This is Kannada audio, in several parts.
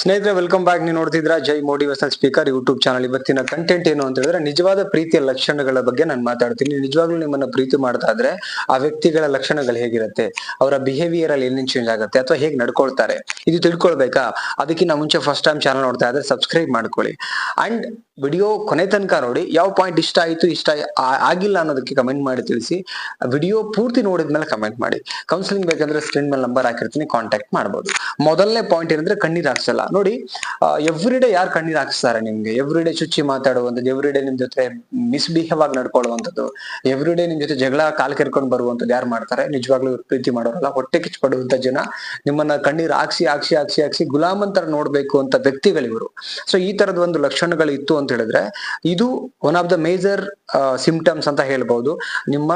ಸ್ನೇಹಿತರೆ ವೆಲ್ಕಮ್ ಬ್ಯಾಕ್ ನೀವು ನೋಡ್ತಿದ್ರ Jai motivational speaker YouTube channel ಇವತ್ತಿನ ಕಂಟೆಂಟ್ ಏನು ಅಂತ ಹೇಳಿದ್ರೆ, ನಿಜವಾದ ಪ್ರೀತಿಯ ಲಕ್ಷಣಗಳ ಬಗ್ಗೆ ನಾನು ಮಾತಾಡ್ತೀನಿ. ನಿಜವಾಗ್ಲೂ ನಿಮ್ಮನ್ನ ಪ್ರೀತಿ ಮಾಡ್ತಾ ಇದ್ರೆ, ಆ ವ್ಯಕ್ತಿಗಳ ಲಕ್ಷಣಗಳು ಹೇಗಿರುತ್ತೆ, ಅವರ ಬಿಹೇವಿಯರ್ ಅಲ್ಲಿ ಏನೇನು ಚೇಂಜ್ ಆಗುತ್ತೆ, ಅಥವಾ ಹೇಗೆ ನಡ್ಕೊಳ್ತಾರೆ, ಇದು ತಿಳ್ಕೊಳ್ಬೇಕಾ? ಅದಕ್ಕಿಂತ ಮುಂಚೆ ಫಸ್ಟ್ ಟೈಮ್ ಚಾನಲ್ ನೋಡ್ತಾ ಇದ್ರೆ ಸಬ್ಸ್ಕ್ರೈಬ್ ಮಾಡ್ಕೊಳ್ಳಿ. ಅಂಡ್ ವಿಡಿಯೋ ಕೊನೆ ತನಕ ನೋಡಿ, ಯಾವ ಪಾಯಿಂಟ್ ಇಷ್ಟ ಆಯ್ತು, ಇಷ್ಟ ಆಗಿಲ್ಲ ಅನ್ನೋದಕ್ಕೆ ಕಮೆಂಟ್ ಮಾಡಿ ತಿಳಿಸಿ ವಿಡಿಯೋ ಪೂರ್ತಿ ನೋಡಿದ್ಮೇಲೆ ಕಮೆಂಟ್ ಮಾಡಿ. ಕೌನ್ಸಿಲಿಂಗ್ ಬೇಕಂದ್ರೆ ಸ್ಕ್ರೀನ್ ಮೇಲೆ ನಂಬರ್ ಹಾಕಿರ್ತೀನಿ ಕಾಂಟ್ಯಾಕ್ಟ್ ಮಾಡ್ಬೋದು. ಮೊದಲನೇ ಪಾಯಿಂಟ್ ಏನಂದ್ರೆ ಕಣ್ಣೀರ್ ಹಾಕ್ಸಲ್ಲ. ನೋಡಿ ಎವ್ರಿ ಡೇ ಯಾರು ಕಣ್ಣೀರ್ ಹಾಕ್ಸ್ತಾರೆ ನಿಮ್ಗೆ? ಎವ್ರಿ ಡೇ ಚುಚ್ಚಿ ಮಾತಾಡುವಂಥದ್ದು ಎವ್ರಿ ಡೇ ನಿಮ್ ಜೊತೆ ಮಿಸ್ಬಿಹೇವ್ ಆಗಿ ನಡ್ಕೊಳ್ಳುವಂಥದ್ದು ಎವ್ರಿ ಡೇ ನಿಮ್ ಜೊತೆ ಜಗಳ ಕಾಲ್ ಕೆರ್ಕೊಂಡು ಬರುವಂಥದ್ದು ಯಾರು ಮಾಡ್ತಾರೆ? ನಿಜವಾಗ್ಲೂ ಪ್ರೀತಿ ಮಾಡೋರಲ್ಲ, ಹೊಟ್ಟೆ ಕಿಚ್ಚು ಪಡುವಂತ ಜನ ನಿಮ್ಮನ್ನ ಕಣ್ಣೀರ್ ಹಾಕ್ಸಿ ಹಾಕ್ಸಿ ಹಾಕ್ಸಿ ಹಾಕ್ಸಿ ಗುಲಾಮಂತರ ನೋಡ್ಬೇಕು ಅಂತ ವ್ಯಕ್ತಿಗಳಿವರು ಸೊ ಈ ತರದ ಒಂದು ಲಕ್ಷಣಗಳು ಇತ್ತು ಅಂತ ಹೇಳಿದ್ರೆ, ಇದು one of the major symptoms ಅಂತ ಹೇಳ್ಬಹುದು ನಿಮ್ಮ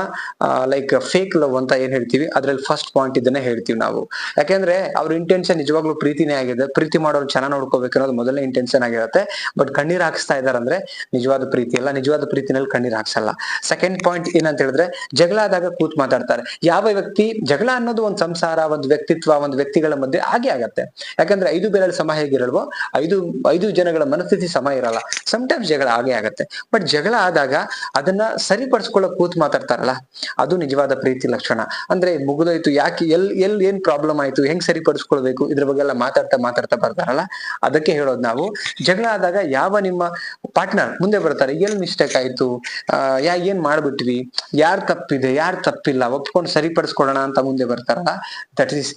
ಲೈಕ್ ಫೇಕ್ ಲವ್ ಅಂತ ಏನ್ ಹೇಳ್ತೀವಿ? ಅದ್ರಲ್ಲಿ ಫಸ್ಟ್ ಪಾಯಿಂಟ್ ಇದನ್ನೇ ಹೇಳ್ತೀವಿ ನಾವು. ಯಾಕೆಂದ್ರೆ ಅವ್ರ ಇಂಟೆನ್ಷನ್ ನಿಜವಾಗ್ಲೂ ಪ್ರೀತಿನೇ ಆಗಿದೆ. ಪ್ರೀತಿ ಮಾಡೋರು ಚೆನ್ನಾಗಿ ನೋಡ್ಕೋಬೇಕು ಅನ್ನೋದು ಮೊದಲನೇ ಇಂಟೆನ್ಷನ್ ಆಗಿರುತ್ತೆ. ಬಟ್ ಕಣ್ಣೀರ್ ಹಾಕಿಸ್ತಾ ಇದಾರೆ ಅಂದ್ರೆ ನಿಜವಾದ ಪ್ರೀತಿ ಅಲ್ಲ. ನಿಜವಾದ ಪ್ರೀತಿನಲ್ಲಿ ಕಣ್ಣೀರ್ ಹಾಕ್ಸಲ್ಲ. ಸೆಕೆಂಡ್ ಪಾಯಿಂಟ್ ಏನಂತ ಹೇಳಿದ್ರೆ ಜಗಳ ಆದಾಗ ಕೂತ್ ಮಾತಾಡ್ತಾರೆ. ಯಾವ ವ್ಯಕ್ತಿ ಜಗಳ ಅನ್ನೋದು ಒಂದು ಸಂಸಾರ, ಒಂದು ವ್ಯಕ್ತಿತ್ವ, ಒಂದು ವ್ಯಕ್ತಿಗಳ ಮಧ್ಯೆ ಆಗಿ ಆಗತ್ತೆ. ಯಾಕಂದ್ರೆ ಐದು ಬೇರೆ ಸಮ ಹೇಗಿರಲ್ವೋ, ಐದು ಐದು ಜನಗಳ ಮನಸ್ಥಿತಿ ಸಮ ಇರಲ್ಲ. ಸಮಟೈಮ್ಸ್ ಜಗಳ ಹಾಗೆ ಆಗತ್ತೆ. ಬಟ್ ಜಗಳ ಆದಾಗ ಅದನ್ನ ಸರಿಪಡಿಸ್ಕೊಳ್ಳೋ ಕೂತ್ ಮಾತಾಡ್ತಾರಲ್ಲ, ಅದು ನಿಜವಾದ ಪ್ರೀತಿ ಲಕ್ಷಣ. ಅಂದ್ರೆ ಮುಗಿದೋಯ್ತು, ಯಾಕೆ, ಎಲ್ ಎಲ್ ಏನ್ ಪ್ರಾಬ್ಲಮ್ ಆಯ್ತು, ಹೆಂಗ್ ಸರಿಪಡಿಸ್ಕೊಳ್ಬೇಕು, ಇದ್ರ ಬಗ್ಗೆ ಎಲ್ಲ ಮಾತಾಡ್ತಾ ಮಾತಾಡ್ತಾ ಬರ್ತಾರಲ್ಲ ಅದಕ್ಕೆ ಹೇಳೋದು ನಾವು. ಜಗಳ ಆದಾಗ ಯಾವ ನಿಮ್ಮ ಪಾರ್ಟ್ನರ್ ಮುಂದೆ ಬರ್ತಾರೆ, ಎಲ್ಲಿ ಮಿಸ್ಟೇಕ್ ಆಯ್ತು? ಯಾ, ಏನ್ ಮಾಡ್ಬಿಟ್ವಿ? ಯಾರ್ ತಪ್ಪಿದೆ? ಯಾರ್ ತಪ್ಪಿಲ್ಲ? ಒಪ್ಕೊಂಡು ಸರಿಪಡಿಸ್ಕೊಡೋಣ ಅಂತ ಮುಂದೆ ಬರ್ತಾರಲ್ಲ? ದಟ್ ಈಸ್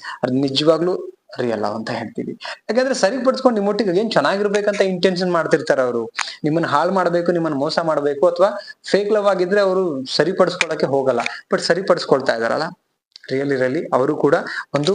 ನಿಜವಾಗ್ಲೂ ರಿಯಲ್ ಅಂತ ಹೇಳ್ತೀವಿ. ಯಾಕಂದ್ರೆ ಸರಿಪಡಿಸ್ಕೊಂಡು ನಿಮ್ಮೊಟ್ಟಿಗೆ ಏನ್ ಚೆನ್ನಾಗಿರ್ಬೇಕಂತ ಇಂಟೆನ್ಷನ್ ಮಾಡ್ತಿರ್ತಾರೆ ಅವರು. ನಿಮ್ಮನ್ನ ಹಾಳು ಮಾಡ್ಬೇಕು, ನಿಮ್ಮನ್ನ ಮೋಸ ಮಾಡ್ಬೇಕು ಅಥವಾ ಫೇಕ್ ಲವ್ ಆಗಿದ್ರೆ ಅವರು ಸರಿಪಡಿಸ್ಕೊಳಕ್ಕೆ ಹೋಗಲ್ಲ. ಬಟ್ ಸರಿಪಡಿಸ್ಕೊಳ್ತಾ ಇದಾರಲ್ಲ ರಿಯಲ್ ಇರಲಿ ಅವರು ಕೂಡ ಒಂದು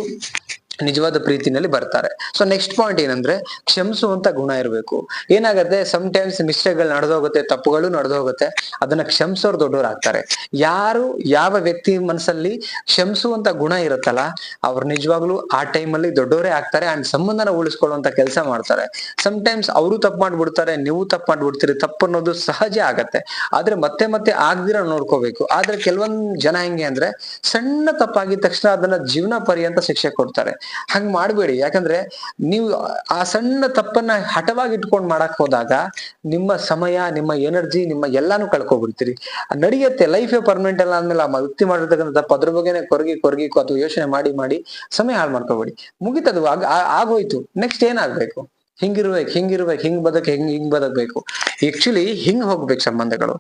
ನಿಜವಾದ ಪ್ರೀತಿನಲ್ಲಿ ಬರ್ತಾರೆ. ಸೊ ನೆಕ್ಸ್ಟ್ ಪಾಯಿಂಟ್ ಏನಂದ್ರೆ ಕ್ಷಮಿಸುವಂತ ಗುಣ ಇರಬೇಕು. ಏನಾಗುತ್ತೆ ಸಮ್ ಟೈಮ್ಸ್ ಮಿಸ್ಟೇಕ್ಗಳು ನಡೆದೋಗುತ್ತೆ, ತಪ್ಪುಗಳು ನಡೆದೋಗುತ್ತೆ, ಅದನ್ನ ಕ್ಷಮಿಸೋರು ದೊಡ್ಡವ್ರು ಆಗ್ತಾರೆ ಯಾರು, ಯಾವ ವ್ಯಕ್ತಿ ಮನಸ್ಸಲ್ಲಿ ಕ್ಷಮಿಸುವಂತ ಗುಣ ಇರುತ್ತಲ್ಲ, ಅವ್ರು ನಿಜವಾಗ್ಲೂ ಆ ಟೈಮಲ್ಲಿ ದೊಡ್ಡವರೇ ಆಗ್ತಾರೆ ಅಂಡ್ ಸಂಬಂಧನ ಉಳಿಸ್ಕೊಳ್ಳುವಂತ ಕೆಲಸ ಮಾಡ್ತಾರೆ. ಸಮ್ ಟೈಮ್ಸ್ ಅವರು ತಪ್ಪು ಮಾಡ್ಬಿಡ್ತಾರೆ, ನೀವು ತಪ್ಪು ಮಾಡ್ಬಿಡ್ತೀರಿ, ತಪ್ಪು ಅನ್ನೋದು ಸಹಜ ಆಗತ್ತೆ. ಆದ್ರೆ ಮತ್ತೆ ಮತ್ತೆ ಆಗ್ದಿರ ನೋಡ್ಕೋಬೇಕು. ಆದ್ರೆ ಕೆಲವೊಂದ್ ಜನ ಹೆಂಗೆ ಅಂದ್ರೆ, ಸಣ್ಣ ತಪ್ಪಾಗಿದ ತಕ್ಷಣ ಅದನ್ನ ಜೀವನ ಪರ್ಯಂತ ಶಿಕ್ಷೆ ಕೊಡ್ತಾರೆ. ಹಂಗ್ ಮಾಡಬೇಡಿ. ಯಾಕಂದ್ರೆ ನೀವು ಆ ಸಣ್ಣ ತಪ್ಪನ್ನ ಹಠವಾಗಿ ಇಟ್ಕೊಂಡ್ ಮಾಡಕ್ ಹೋದಾಗ ನಿಮ್ಮ ಸಮಯ, ನಿಮ್ಮ ಎನರ್ಜಿ, ನಿಮ್ಮ ಎಲ್ಲಾನು ಕಳ್ಕೊಬಿಡ್ತೀರಿ. ನಡೆಯುತ್ತೆ ಲೈಫೇ ಪರ್ಮನೆಂಟ್ ಅಲ್ಲ ಅಂದ್ಮೇಲೆ ಆ ವ್ಯಕ್ತಿ ಮಾಡಿರ್ತಕ್ಕಂಥ ತಪ್ಪು ಅದ್ರ ಬಗ್ಗೆನೆ ಕೊರಗಿ ಕೊರಗಿ ಅಥವಾ ಯೋಚನೆ ಮಾಡಿ ಮಾಡಿ ಸಮಯ ಹಾಳು ಮಾಡ್ಕೋಬೇಡಿ. ಮುಗಿತದು, ಆಗ ಆಗೋಯ್ತು. ನೆಕ್ಸ್ಟ್ ಏನಾಗ್ಬೇಕು? ಹಿಂಗಿರ್ಬೇಕು ಹಿಂಗಿರ್ಬೇಕು, ಹಿಂಗ್ ಬದಕ್, ಹಿಂಗ್ ಹಿಂಗ್ ಬದಕ್ಬೇಕು. ಆಕ್ಚುಲಿ ಹಿಂಗ್ ಹೋಗ್ಬೇಕು ಸಂಬಂಧಗಳು.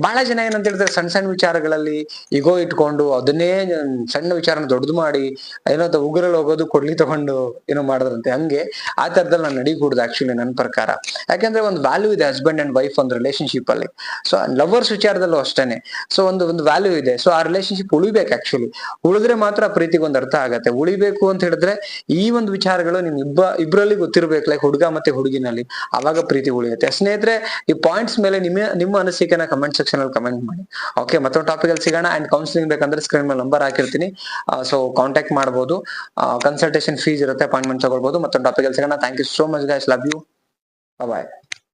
ಬಹಳ ಜನ ಏನಂತ ಹೇಳಿದ್ರೆ ಸಣ್ಣ ಸಣ್ಣ ವಿಚಾರಗಳಲ್ಲಿ ಇಗೋ ಇಟ್ಕೊಂಡು ಅದನ್ನೇ ಸಣ್ಣ ವಿಚಾರನ ದೊಡ್ಡದು ಮಾಡಿ, ಏನೋ ಉಗ್ರಲ್ಲಿ ಹೋಗೋದು, ಕೊಡ್ಲಿ ತಗೊಂಡು ಏನೋ ಮಾಡಿದ್ರಂತೆ. ಹಂಗೆ ಆ ತರದಲ್ಲಿ ನಾನು ನಡಿಕೂಡ್ದು ಆಕ್ಚುಲಿ ನನ್ನ ಪ್ರಕಾರ. ಯಾಕಂದ್ರೆ ಒಂದು ವ್ಯಾಲ್ಯೂ ಇದೆ ಹಸ್ಬೆಂಡ್ ಅಂಡ್ ವೈಫ್ ಒಂದು ರಿಲೇಶನ್ಶಿಪ್ ಅಲ್ಲಿ. ಸೊ ಲವರ್ಸ್ ವಿಚಾರದಲ್ಲೂ ಅಷ್ಟೇನೆ. ಸೊ ಒಂದು ಒಂದು ವ್ಯಾಲ್ಯೂ ಇದೆ. ಸೊ ಆ ರಿಲೇಶನ್ಶಿಪ್ ಉಳಿಬೇಕು ಆಕ್ಚುಲಿ ಉಳಿದ್ರೆ ಮಾತ್ರ ಪ್ರೀತಿಗೆ ಒಂದು ಅರ್ಥ ಆಗತ್ತೆ. ಉಳಿಬೇಕು ಅಂತ ಹೇಳಿದ್ರೆ ಈ ಒಂದು ವಿಚಾರಗಳು ನಿಮ್ ಇಬ್ಬ ಇಬ್ರಲ್ಲಿ ಗೊತ್ತಿರ್ಬೇಕು. ಲೈಕ್ ಹುಡುಗ ಮತ್ತೆ ಹುಡುಗಿನಲ್ಲಿ. ಅವಾಗ ಪ್ರೀತಿ ಉಳಿಯುತ್ತೆ. ಸ್ನೇಹಿತರೆ ಈ ಪಾಯಿಂಟ್ಸ್ ಮೇಲೆ ನಿಮ್ಮ ನಿಮ್ಮ ಅನಿಸಿಕೆನ ಕಮೆಂಟ್ ಸೆಕ್ಷನ್ ಅಲ್ಲಿ ಕಮೆಂಟ್ ಮಾಡಿ. ಓಕೆ ಮತ್ತೊಂದು ಟಾಪಿಕ್ ಅಲ್ಲಿ ಸಿಗೋಣ. ಅಂಡ್ ಕೌನ್ಸಿಲಿಂಗ್ ಬೇಕಂದ್ರೆ ಸ್ಕ್ರೀನ್ ಮೇಲೆ ನಂಬರ್ ಹಾಕಿರ್ತೀನಿ. ಸೊ ಕಾಂಟ್ಯಾಕ್ಟ್ ಮಾಡಬಹುದು ಕನ್ಸಲ್ಟೇಷನ್ ಫೀಸ್ ಇರುತ್ತೆ ಅಪಾಯಿಂಟ್ಮೆಂಟ್ ತಗೊಳ್ಬಹುದು ಮತ್ತೊಂದು ಟಾಪಿಕ್ ಅಲ್ಲಿ ಸಿಗೋಣ. Thank you so much guys love you bye